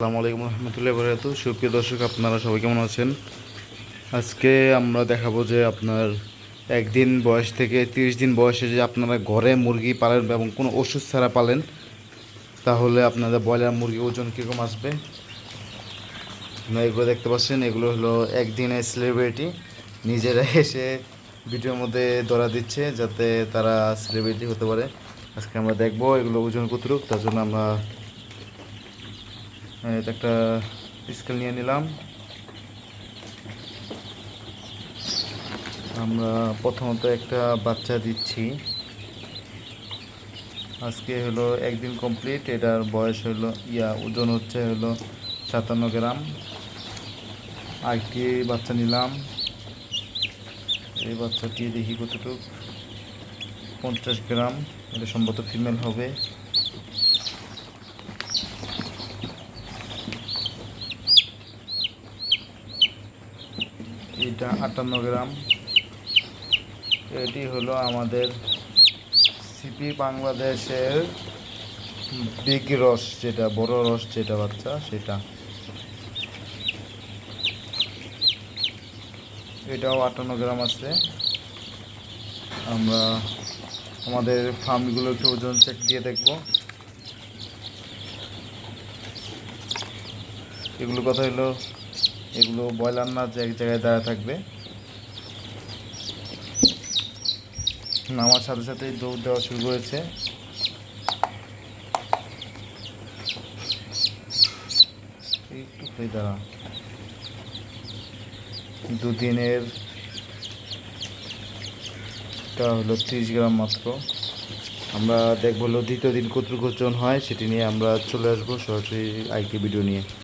আসসালামু আলাইকুম রহমতুল্লাহ বরকাত সুপ্রিয় দর্শক, আপনারা সবাই কেমন আছেন? আজকে আমরা দেখাবো যে আপনার একদিন বয়স থেকে তিরিশ দিন বয়সে যে আপনারা ঘরে মুরগি পালেন এবং কোনো ওষুধ ছাড়া পালেন, তাহলে আপনাদের ব্রয়লার মুরগি ওজন কীরকম আসবে? এগুলো দেখতে পাচ্ছেন, এগুলো হলো একদিনের সেলিব্রিটি নিজেরা এসে ভিডিওর মধ্যে ধরা দিচ্ছে যাতে তারা সেলিব্রিটি হতে পারে। আজকে আমরা দেখব এগুলো ওজন কতটুক, তার জন্য আমরা একটা স্কেল নিয়ে নিলাম। আমরা প্রথমত একটা বাচ্চা দিচ্ছি। আজকে হলো একদিন কমপ্লিট, এটার বয়স হলো, ইয়া, ওজন হচ্ছে হলো সাতান্ন গ্রাম। আরেকটি বাচ্চা নিলাম। এই বাচ্চাটি দেখি কতটুকু? পঞ্চাশ গ্রাম, এটা সম্ভবত ফিমেল হবে। এটা আটান্ন গ্রাম। এটি হলো আমাদের সিপি বাংলাদেশের বিগ রস যেটা, বড় রস যেটা বাচ্চা, সেটা। এটাও আটান্ন গ্রাম আছে। আমরা আমাদের ফার্মগুলো একটু ওজন চেক দিয়ে দেখব। এগুলো কথা হলো? এগুলো ব্রয়লার না যে এক জায়গায় দাঁড়া থাকবে। নামার সাথে সাথেই দৌড় দেওয়া শুরু করেছে। একটু হয়ে দাঁড়া। দুদিনের হলো তিরিশ গ্রাম মাত্র। আমরা দেখব দ্বিতীয় দিন কতটুকু ওজন হয়, সেটি নিয়ে আমরা চলে আসব সরাসরি আইকে ভিডিও নিয়ে।